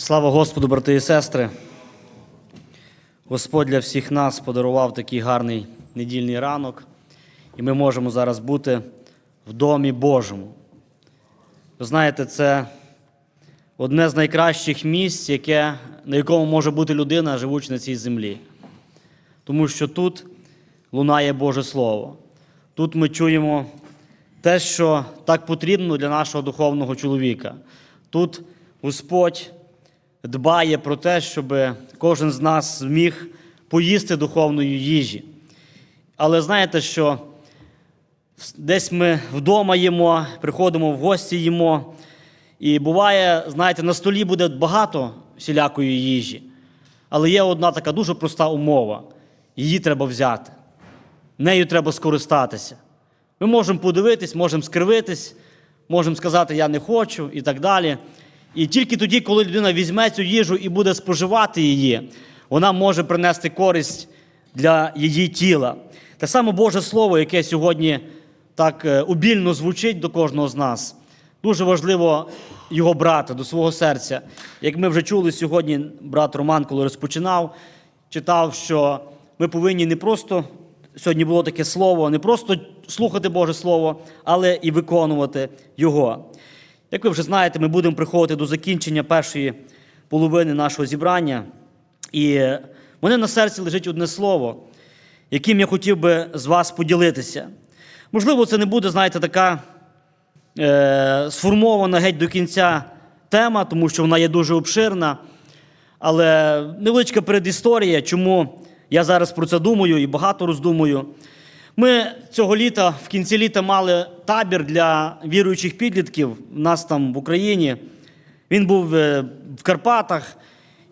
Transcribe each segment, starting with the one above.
Слава Господу, брати і сестри. Господь для всіх нас подарував такий гарний недільний ранок, і ми можемо зараз бути в домі Божому. Ви знаєте, це одне з найкращих місць, яке, на якому може бути людина, живучи на цій землі. Тому що тут лунає Боже Слово. Тут ми чуємо те, що так потрібно для нашого духовного чоловіка. Тут Господь дбає про те, щоб кожен з нас зміг поїсти духовної їжі. Але знаєте, що десь ми вдома їмо, приходимо в гості їмо, і буває, знаєте, на столі буде багато всілякої їжі. Але є одна така дуже проста умова: її треба взяти, нею треба скористатися. Ми можемо подивитись, можемо скривитись, можемо сказати, я не хочу і так далі. І тільки тоді, коли людина візьме цю їжу і буде споживати її, вона може принести користь для її тіла. Те саме Боже Слово, яке сьогодні так е, обільно звучить до кожного з нас, дуже важливо його брати до свого серця. Як ми вже чули сьогодні, брат Роман, коли розпочинав, читав, що ми повинні не просто сьогодні було таке слово, не просто слухати Боже Слово, але і виконувати його. Як ви вже знаєте, ми будемо приходити до закінчення першої половини нашого зібрання. І мене на серці лежить одне слово, яким я хотів би з вас поділитися. Можливо, це не буде, знаєте, така е, сформована геть до кінця тема, тому що вона є дуже обширна. Але невеличка передісторія, чому я зараз про це думаю і багато роздумую. Ми цього літа, в кінці літа, мали табір для віруючих підлітків у нас там в Україні. Він був е, в Карпатах.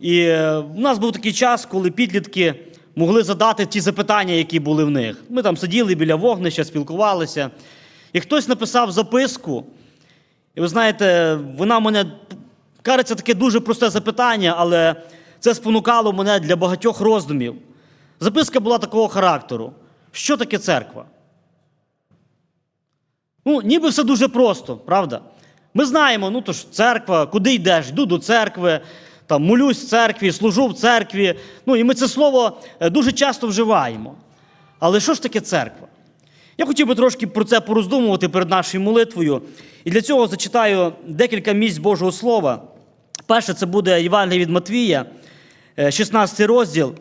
І е, у нас був такий час, коли підлітки могли задати ті запитання, які були в них. Ми там сиділи біля вогнища, спілкувалися. І хтось написав записку. І ви знаєте, вона мене кажеться таке дуже просте запитання, але це спонукало мене для багатьох роздумів. Записка була такого характеру. Що таке церква? Ну, ніби все дуже просто, правда? Ми знаємо, ну то ж церква, куди йдеш? Йду до церкви, там, молюсь в церкві, служу в церкві. Ну, і ми це слово е, дуже часто вживаємо. Але що ж таке церква? Я хотів би трошки про це пороздумувати перед нашою молитвою. І для цього зачитаю декілька місць Божого Слова. Перше, це буде Євангелія від Матвія, е, 16 розділ.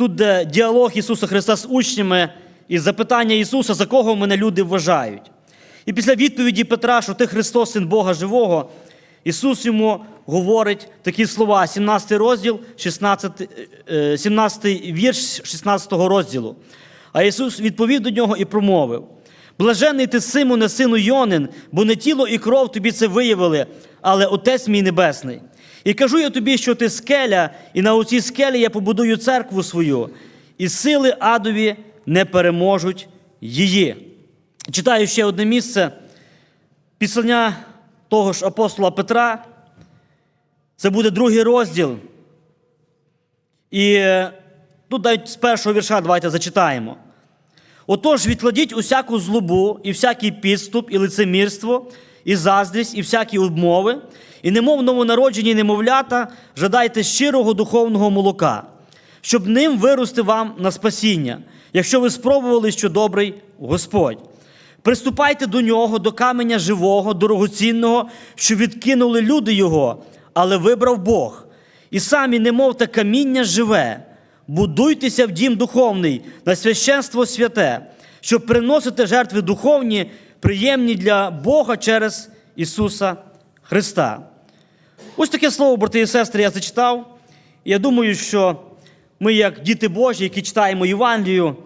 Тут де діалог Ісуса Христа з учнями і запитання Ісуса, за кого мене люди вважають. І після відповіді Петра, що ти Христос, син Бога живого, Ісус йому говорить такі слова, 17 розділ, 16, е, 17 вірш 16 розділу. А Ісус відповів до нього і промовив: Блажений ти, Симоне, сину Йонин, бо не тіло і кров тобі це виявили, але Отець мій Небесний. І кажу я тобі, що ти скеля, і на оцій скелі я побудую церкву свою, і сили адові не переможуть її. Читаю ще одне місце післання того ж апостола Петра. Це буде другий розділ. І е, тут навіть з першого вірша давайте зачитаємо. Отож, відкладіть усяку злобу, і всякий підступ, і лицемірство, і заздрість, і всякі обмови, і немов новонароджені немовлята, жадайте щирого духовного молока, щоб ним вирости вам на спасіння, якщо ви спробували, що добрий Господь. Приступайте до нього, до каменя живого, дорогоцінного, що відкинули люди його, але вибрав Бог. І самі, немов те каміння живе, будуйтеся в дім духовний, на священство святе, щоб приносити жертви духовні, приємні для Бога через Ісуса Христа. Ось таке слово, брати і сестри, я зачитав. Я думаю, що ми, як діти Божі, які читаємо Євангелію,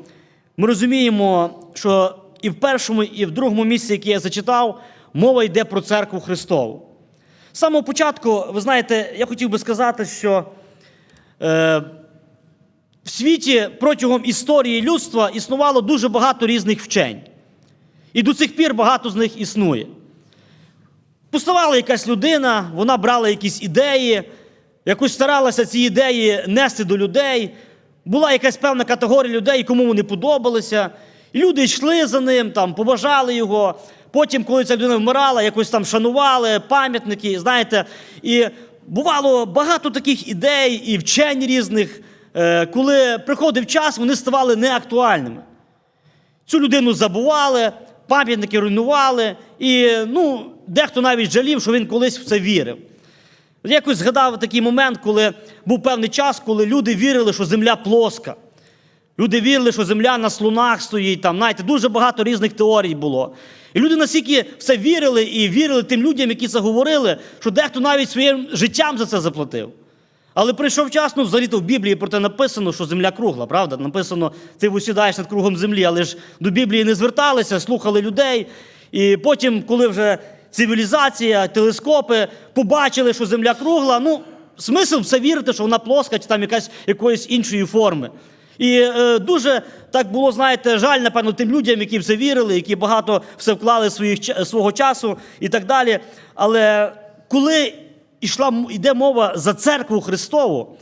ми розуміємо, що і в першому, і в другому місці, яке я зачитав, мова йде про церкву Христову. З самого початку, ви знаєте, я хотів би сказати, що е, в світі протягом історії людства існувало дуже багато різних вчень. І до цих пір багато з них існує. Поставала якась людина, вона брала якісь ідеї, якось старалася ці ідеї нести до людей. Була якась певна категорія людей, кому вони подобалися. І люди йшли за ним, там, побажали його. Потім, коли ця людина вмирала, якось там шанували пам'ятники, знаєте, і бувало багато таких ідей і вчень різних, е, коли приходив час, вони ставали неактуальними. Цю людину забували, пам'ятники руйнували, і ну, дехто навіть жалів, що він колись в це вірив. Якось згадав такий момент, коли був певний час, коли люди вірили, що земля плоска. Люди вірили, що земля на слонах стоїть, там, знаєте, дуже багато різних теорій було. І люди настільки в це вірили і вірили тим людям, які це говорили, що дехто навіть своїм життям за це заплатив. Але прийшов час, ну, взагалі-то в Біблії про те написано, що земля кругла, правда? Написано, ти висідаєш над кругом землі, але ж до Біблії не зверталися, слухали людей. І потім, коли вже цивілізація, телескопи побачили, що земля кругла, ну, смисл в це вірити, що вона плоска чи там якась якоїсь іншої форми. І е, дуже так було, знаєте, жаль, напевно, тим людям, які в це вірили, які багато все вклали своїх, свого часу і так далі. Але коли йшла, йде мова за церкву Христову,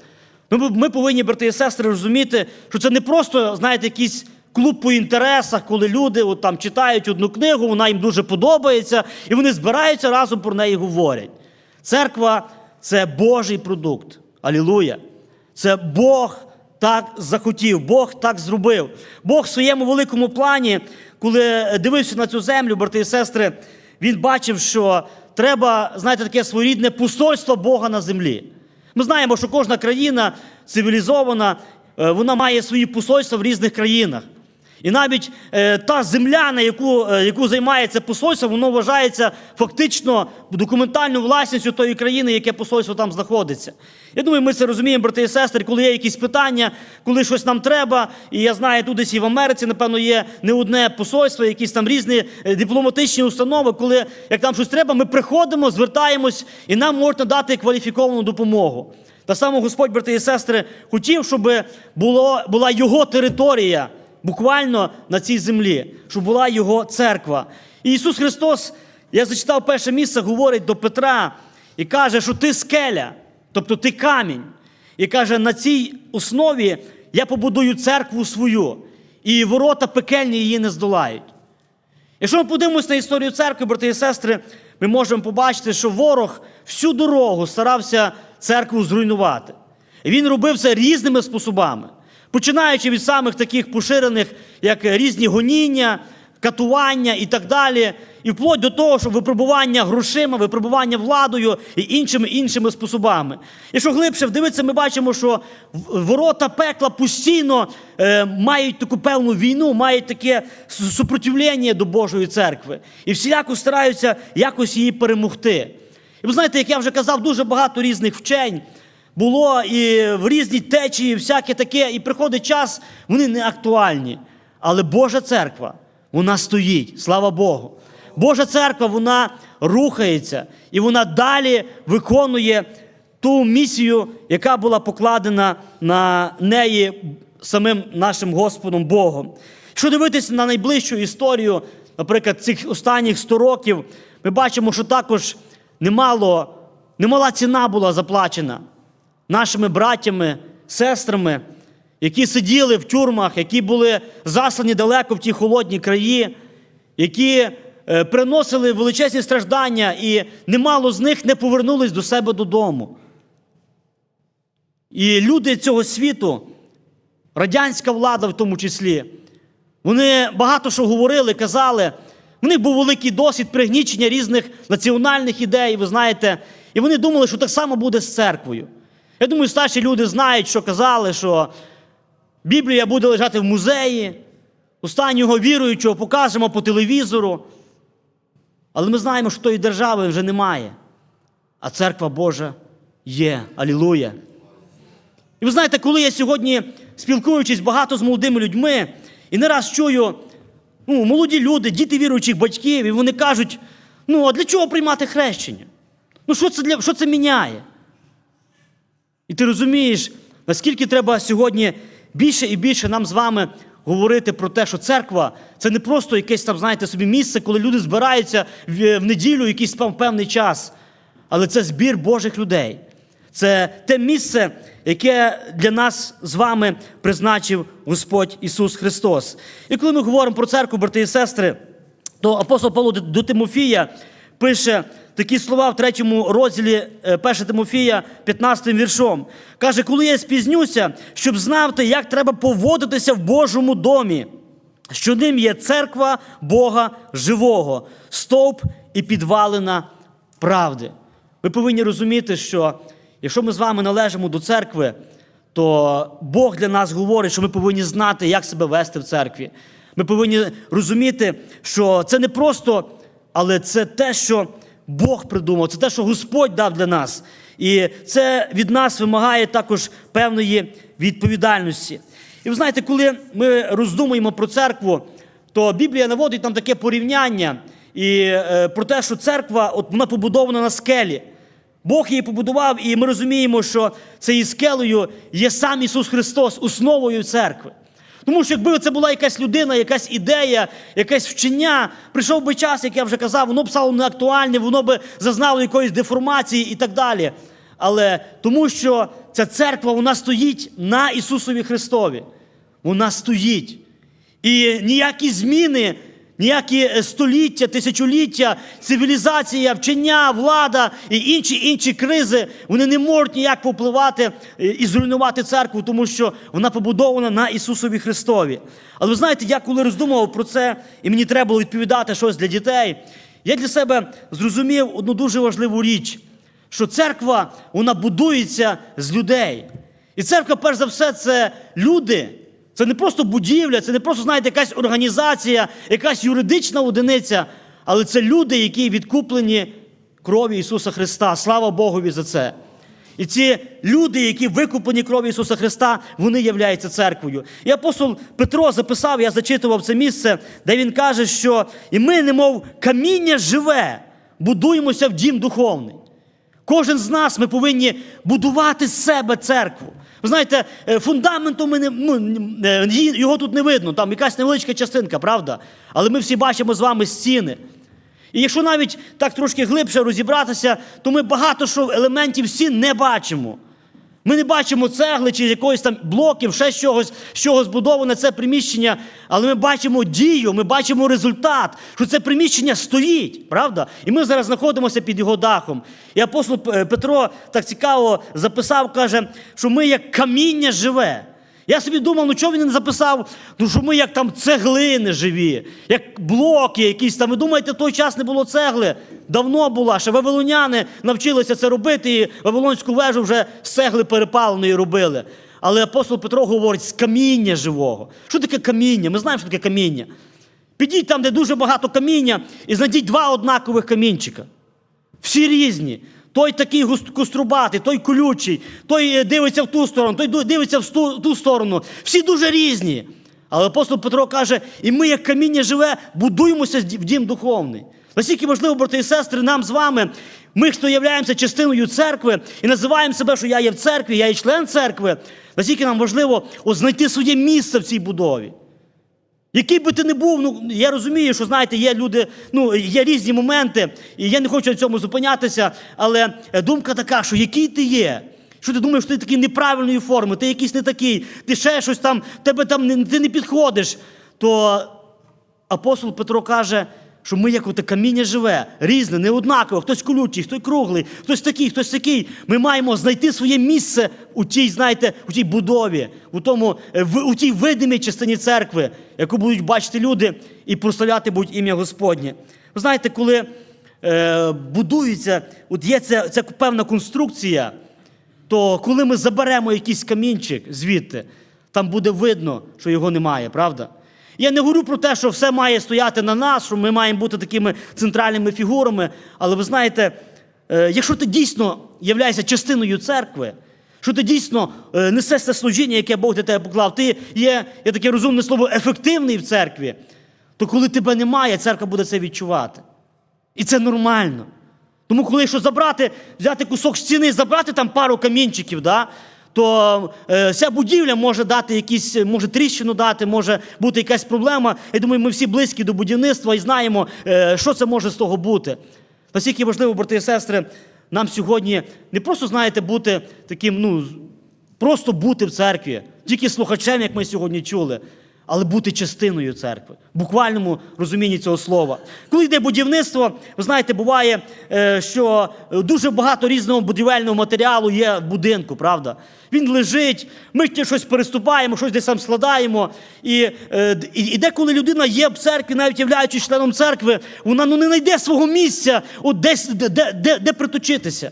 ну, ми, ми повинні, брати і сестри, розуміти, що це не просто, знаєте, якийсь клуб по інтересах, коли люди от, там, читають одну книгу, вона їм дуже подобається, і вони збираються разом про неї говорять. Церква це Божий продукт. Алілуя! Це Бог так захотів, Бог так зробив. Бог в своєму великому плані, коли дивився на цю землю, брати і сестри, він бачив, що треба, знаєте, таке своєрідне посольство Бога на землі. Ми знаємо, що кожна країна цивілізована, е, вона має свої посольства в різних країнах. І навіть е, та земля, на яку, е, яку займає це посольство, воно вважається фактично документальною власністю тої країни, яке посольство там знаходиться. Я думаю, ми це розуміємо, брати і сестри, коли є якісь питання, коли щось нам треба. І я знаю, тут десь і в Америці, напевно, є не одне посольство, якісь там різні е, дипломатичні установи, коли як нам щось треба, ми приходимо, звертаємось, і нам можна дати кваліфіковану допомогу. Та саме Господь, брати і сестри, хотів, щоб було, була його територія буквально на цій землі, щоб була його церква. І Ісус Христос, я зачитав перше місце, говорить до Петра і каже, що ти скеля, тобто ти камінь. І каже, на цій основі я побудую церкву свою, і ворота пекельні її не здолають. Якщо ми подивимося на історію церкви, брати і сестри, ми можемо побачити, що ворог всю дорогу старався церкву зруйнувати. І він робив це різними способами, починаючи від самих таких поширених, як різні гоніння, катування і так далі, і вплоть до того, що випробування грошима, випробування владою і іншими іншими способами. Якщо глибше вдивитися, ми бачимо, що ворота пекла постійно е, мають таку певну війну, мають таке супротивлення до Божої церкви. І всіляко стараються якось її перемогти. І ви знаєте, як я вже казав, дуже багато різних вчень було і в різні течії, всяке таке, і приходить час, вони не актуальні. Але Божа церква, вона стоїть, слава Богу. Божа церква, вона рухається і вона далі виконує ту місію, яка була покладена на неї самим нашим Господом Богом. Якщо дивитися на найближчу історію, наприклад, цих останніх 100 років, ми бачимо, що також немало, немала ціна була заплачена нашими братями, сестрами, які сиділи в тюрмах, які були заслані далеко в ті холодні краї, які е, приносили величезні страждання, і немало з них не повернулись до себе додому. І люди цього світу, радянська влада в тому числі, вони багато що говорили, казали. У них був великий досвід пригнічення різних національних ідей, ви знаєте, і вони думали, що так само буде з церквою. Я думаю, старші люди знають, що казали, що Біблія буде лежати в музеї, останнього віруючого покажемо по телевізору. Але ми знаємо, що тої держави вже немає. А церква Божа є. Алілуя. І ви знаєте, коли я сьогодні, спілкуючись багато з молодими людьми, і не раз чую, ну, молоді люди, діти віруючих батьків, і вони кажуть: ну, а для чого приймати хрещення? Ну, що це, для, що це міняє? І ти розумієш, наскільки треба сьогодні більше і більше нам з вами говорити про те, що церква це не просто якесь там, знаєте, собі місце, коли люди збираються в, в неділю, якийсь пев- певний час, але це збір Божих людей. Це те місце, яке для нас з вами призначив Господь Ісус Христос. І коли ми говоримо про церкву, брати і сестри, то апостол Павло до Тимофія пише такі слова в третьому розділі 1 Тимофія, 15 віршом. Каже, коли я спізнюся, щоб знати, як треба поводитися в Божому домі, що ним є церква Бога живого, стовп і підвалина правди. Ви повинні розуміти, що якщо ми з вами належимо до церкви, то Бог для нас говорить, що ми повинні знати, як себе вести в церкві. Ми повинні розуміти, що це не просто, але це те, що Бог придумав, це те, що Господь дав для нас. І це від нас вимагає також певної відповідальності. І ви знаєте, коли ми роздумуємо про церкву, то Біблія наводить нам таке порівняння і е, про те, що церква от вона побудована на скелі. Бог її побудував, і ми розуміємо, що цією скелею є сам Ісус Христос, основою церкви. Тому що якби це була якась людина, якась ідея, якесь вчення, прийшов би час, як я вже казав, воно б стало неактуальне, воно б зазнало якоїсь деформації і так далі. Але тому що ця церква вона стоїть на Ісусові Христові. Вона стоїть. І ніякі зміни, ніякі е, століття, тисячоліття, цивілізація, вчення, влада і інші інші кризи, вони не можуть ніяк повпливати е, і зруйнувати церкву, тому що вона побудована на Ісусові Христові. Але ви знаєте, я коли роздумував про це, і мені треба було відповідати щось для дітей, я для себе зрозумів одну дуже важливу річ, що церква вона будується з людей. І церква, перш за все, це люди. Це не просто будівля, це не просто, знаєте, якась організація, якась юридична одиниця, але це люди, які відкуплені кров'ю Ісуса Христа. Слава Богові за це. І ці люди, які викуплені кров'ю Ісуса Христа, вони являються церквою. І апостол Петро записав, я зачитував це місце, де він каже, що і ми, немов каміння живе, будуємося в дім духовний. Кожен з нас ми повинні будувати з себе церкву. Ви знаєте, е, фундаменту ми не, ну, е, його тут не видно, там якась невеличка частинка, правда? Але ми всі бачимо з вами стіни. І якщо навіть так трошки глибше розібратися, то ми багато що елементів стін не бачимо. Ми не бачимо цегли чи якоїсь там блоків, ще чогось, з чого збудоване це приміщення, але ми бачимо дію, ми бачимо результат, що це приміщення стоїть, правда? І ми зараз знаходимося під його дахом. І апостол Петро так цікаво записав, каже, що ми як каміння живе. Я собі думав, ну чого він не записав? Ну що ми як там цеглини живі, як блоки якісь там. Ви думаєте, в той час не було цегли? Давно була. Ще вавилоняни навчилися це робити, і Вавилонську вежу вже з цегли перепаленої робили. Але апостол Петро говорить з каміння живого. Що таке каміння? Ми знаємо, що таке каміння. Підіть там, де дуже багато каміння, і знайдіть два однакових камінчика. Всі різні. Той такий кострубатий, той колючий, той е, дивиться в ту сторону, той дивиться в ту, сторону. Всі дуже різні. Але апостол Петро каже: і ми, як каміння живе, будуємося в дім духовний. Наскільки важливо, брати і сестри, нам з вами, ми, хто являємося частиною церкви і називаємо себе, що я є в церкві, я є член церкви, наскільки нам важливо знайти своє місце в цій будові. Який би ти не був, ну я розумію, що знаєте, є люди, ну є різні моменти, і я не хочу на цьому зупинятися, але е, думка така, що який ти є. Що ти думаєш, що ти такий неправильної форми, ти якийсь не такий, ти ще щось там, тебе там ти не підходиш. То апостол Петро каже, що ми як оте каміння живе, різне, неоднакове, хтось колючий, хтось круглий, хтось такий, хтось такий. Ми маємо знайти своє місце у тій, знаєте, у тій будові, у тому, е, у тій видимій частині церкви, яку будуть бачити люди і прославляти будуть ім'я Господнє. Ви знаєте, коли е, будується, от є ця, ця певна конструкція, то коли ми заберемо якийсь камінчик звідти, там буде видно, що його немає, правда? Я не говорю про те, що все має стояти на нас, що ми маємо бути такими центральними фігурами. Але ви знаєте, е, якщо ти дійсно являєшся частиною церкви, що ти дійсно е, несеш це служіння, яке Бог для тебе поклав, ти є, є таке розумне слово, ефективний в церкві, то коли тебе немає, церква буде це відчувати. І це нормально. Тому, коли якщо забрати, взяти кусок стіни, забрати там пару камінчиків, да, то е, вся будівля може дати якісь, може тріщину дати, може бути якась проблема. Я думаю, ми всі близькі до будівництва і знаємо, е, що це може з того бути. Наскільки важливо, брати і сестри, нам сьогодні не просто, знаєте, бути таким, ну, просто бути в церкві, тільки слухачем, як ми сьогодні чули. Але бути частиною церкви, в буквальному розумінні цього слова. Коли йде будівництво, ви знаєте, буває, е, що дуже багато різного будівельного матеріалу є в будинку, правда? Він лежить, ми щось переступаємо, щось десь там складаємо. І, е, і, і деколи людина є в церкві, навіть являючись членом церкви, вона ну, не знайде свого місця, от десь, де, де, де, де приточитися.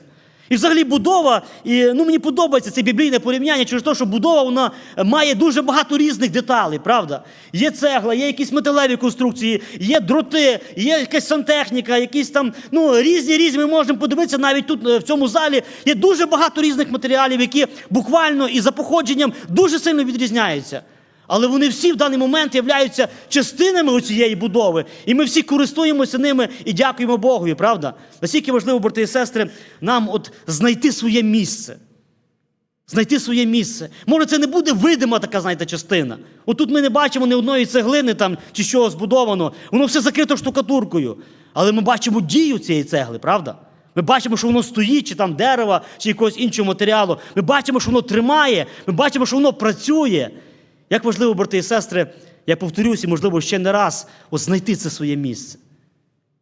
І взагалі будова, і ну мені подобається це біблійне порівняння через те, що будова вона має дуже багато різних деталей, правда? Є цегла, є якісь металеві конструкції, є дроти, є якась сантехніка, якісь там ну різні різні. Ми можемо подивитися навіть тут е, в цьому залі. Є дуже багато різних матеріалів, які буквально і за походженням дуже сильно відрізняються. Але вони всі в даний момент являються частинами цієї будови, і ми всі користуємося ними і дякуємо Богові, правда? Наскільки важливо, брати і сестри, нам от знайти своє місце. Знайти своє місце. Може, це не буде видима така, знаєте, частина. От тут ми не бачимо ні одної цеглини там чи чого збудовано. Воно все закрито штукатуркою. Але ми бачимо дію цієї цегли, правда? Ми бачимо, що воно стоїть, чи там дерева, чи якогось іншого матеріалу. Ми бачимо, що воно тримає, ми бачимо, що воно працює. Як важливо, брати і сестри, я повторюся, можливо, ще не раз, от знайти це своє місце.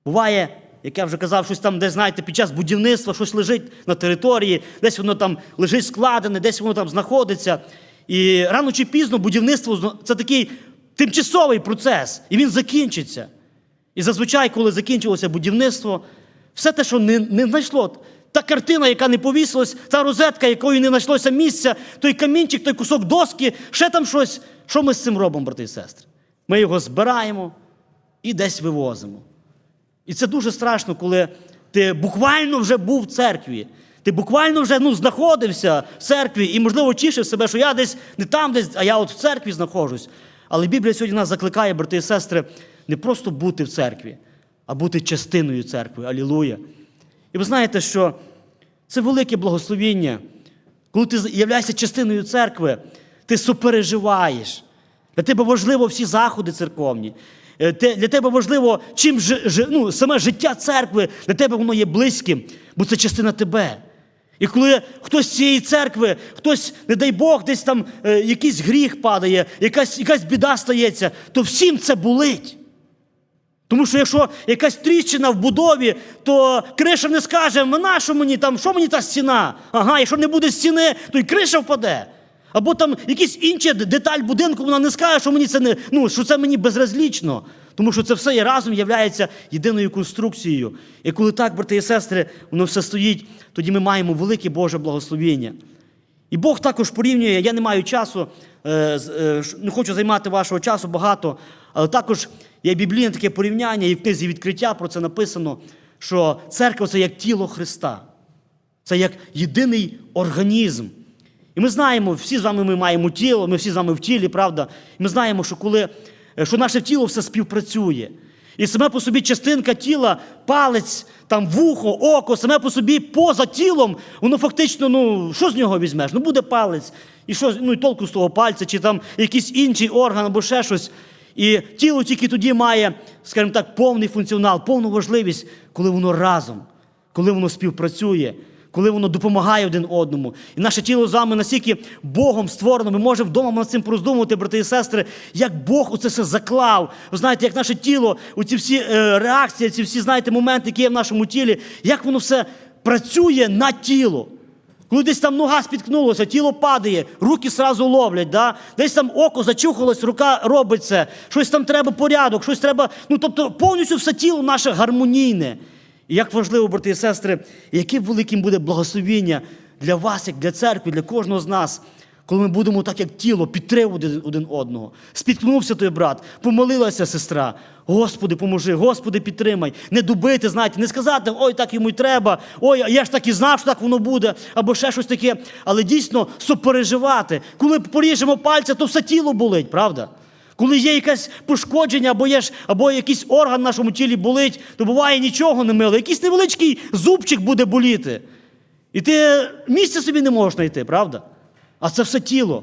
Буває, як я вже казав, щось там, де, знаєте, під час будівництва щось лежить на території, десь воно там лежить складене, десь воно там знаходиться. І рано чи пізно будівництво це такий тимчасовий процес, і він закінчиться. І зазвичай, коли закінчилося будівництво, все те, що не, не знайшло, та картина, яка не повісилась, та розетка, якої не знайшлося місця, той камінчик, той кусок доски, ще там щось. Що ми з цим робимо, брати і сестри? Ми його збираємо і десь вивозимо. І це дуже страшно, коли ти буквально вже був в церкві. Ти буквально вже ну, знаходився в церкві і, можливо, тішив себе, що я десь не там, десь, а я от в церкві знаходжусь. Але Біблія сьогодні нас закликає, брати і сестри, не просто бути в церкві, а бути частиною церкви. Алілуя. І ви знаєте, що це велике благословіння. Коли ти являєшся частиною церкви, ти супереживаєш. Для тебе важливо всі заходи церковні. Е, Для тебе важливо, чим жи- ну, саме життя церкви, для тебе воно є близьким, бо це частина тебе. І коли хтось з цієї церкви, хтось, не дай Бог, десь там е, якийсь гріх падає, якась, якась біда стається, то всім це болить. Тому що якщо якась тріщина в будові, то криша не скаже, на що мені там, що мені та стіна? Ага, якщо не буде стіни, то й криша впаде. Або там якась інша деталь будинку, вона не скаже, що мені це не ну, що це мені безразлічно. Тому що це все є разом є єдиною конструкцією. І коли так, брати і сестри, воно все стоїть, тоді ми маємо велике Боже благословіння. І Бог також порівнює, я не маю часу, е, е, не хочу займати вашого часу багато, але також є біблійне таке порівняння, і в книзі відкриття про це написано, що церква це як тіло Христа, це як єдиний організм. І ми знаємо, всі з вами ми маємо тіло, ми всі з вами в тілі, правда? І ми знаємо, що коли е, що наше тіло все співпрацює. І саме по собі частинка тіла, палець, там вухо, око, саме по собі поза тілом, воно фактично, ну, що з нього візьмеш? Ну буде палець, і що, ну і толку з того пальця, чи там якийсь інший орган або ще щось. І тіло тільки тоді має, скажімо так, повний функціонал, повну важливість, коли воно разом, коли воно співпрацює, коли воно допомагає один одному. І наше тіло з вами настільки Богом створено, ми можемо вдома над цим пороздумувати, брати і сестри, як Бог оце все заклав. Ви знаєте, як наше тіло, оці всі е, реакції, ці всі, знаєте, моменти, які є в нашому тілі, як воно все працює на тіло. Коли десь там нога спіткнулася, тіло падає, руки сразу ловлять, да? десь там око зачухалось, рука робить це, щось там треба порядок, щось треба. Ну тобто повністю все тіло наше гармонійне. І як важливо, брати і сестри, яким великим буде благословіння для вас, як для церкви, для кожного з нас, коли ми будемо так, як тіло, підтримувати один- одного. Спіткнувся той брат, помолилася сестра. Господи, поможи, Господи, підтримай. Не дубити, знаєте, не сказати, ой, так йому й треба, ой, я ж так і знав, що так воно буде, або ще щось таке. Але дійсно сопереживати. Коли поріжемо пальця, то все тіло болить, правда? Коли є якесь пошкодження, або, є ж, або якийсь орган в нашому тілі болить, то буває нічого не мило. Якийсь невеличкий зубчик буде боліти. І ти місця собі не можеш знайти, правда? А це все тіло.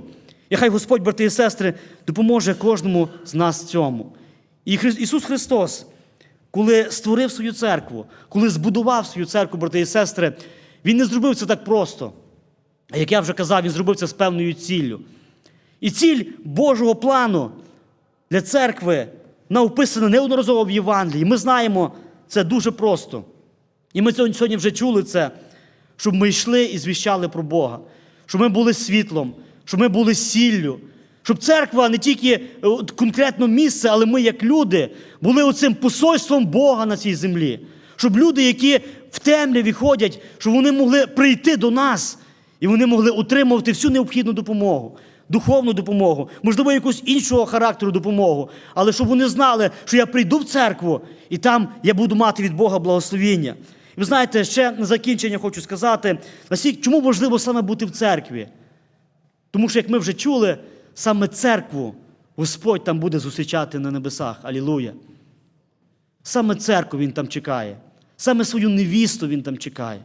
І хай Господь, брати і сестри, допоможе кожному з нас в цьому. І Ісус Христос, коли створив свою церкву, коли збудував свою церкву, брати і сестри, Він не зробив це так просто. А як я вже казав, Він зробив це з певною ціллю. І ціль Божого плану для церкви написано неодноразово в Євангелії. Ми знаємо це дуже просто. І ми сьогодні вже чули це, щоб ми йшли і звіщали про Бога, щоб ми були світлом, щоб ми були сіллю, щоб церква не тільки е, конкретно місце, але ми, як люди, були оцим посольством Бога на цій землі. Щоб люди, які в темряві ходять, щоб вони могли прийти до нас і вони могли отримувати всю необхідну допомогу, духовну допомогу, можливо, якусь іншого характеру допомогу, але щоб вони знали, що я прийду в церкву і там я буду мати від Бога благословіння. І ви знаєте, ще на закінчення хочу сказати, чому важливо саме бути в церкві? Тому що, як ми вже чули, саме церкву Господь там буде зустрічати на небесах. Алілуя. Саме церкву Він там чекає, саме свою невісту Він там чекає.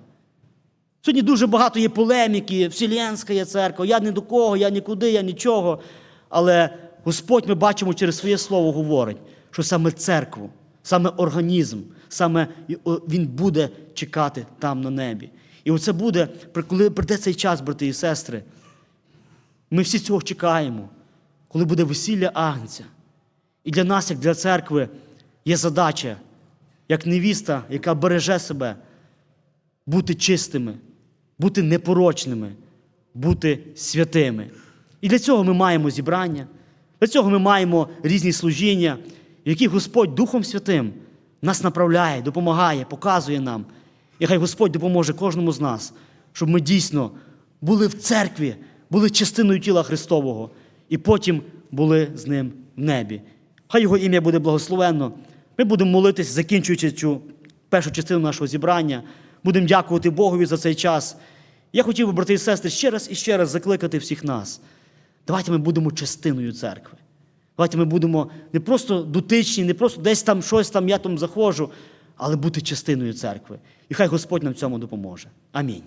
Сьогодні дуже багато є полеміки, Вселенська є церква, я ні до кого, я нікуди, я нічого. Але Господь ми бачимо через своє слово говорить, що саме церкву, саме організм, саме Він буде чекати там на небі. І оце буде, коли прийде цей час, брати і сестри. Ми всі цього чекаємо, коли буде весілля Агнця. І для нас, як для церкви, є задача, як невіста, яка береже себе, бути чистими, бути непорочними, бути святими. І для цього ми маємо зібрання, для цього ми маємо різні служіння, в яких Господь Духом Святим нас направляє, допомагає, показує нам. І хай Господь допоможе кожному з нас, щоб ми дійсно були в церкві, були частиною тіла Христового і потім були з ним в небі. Хай його ім'я буде благословенно. Ми будемо молитись, закінчуючи цю першу частину нашого зібрання. Будемо дякувати Богові за цей час. Я хотів би, брати і сестри, ще раз і ще раз закликати всіх нас. Давайте ми будемо частиною церкви. Давайте ми будемо не просто дотичні, не просто десь там щось там, я там заходжу, але бути частиною церкви. І хай Господь нам в цьому допоможе. Амінь.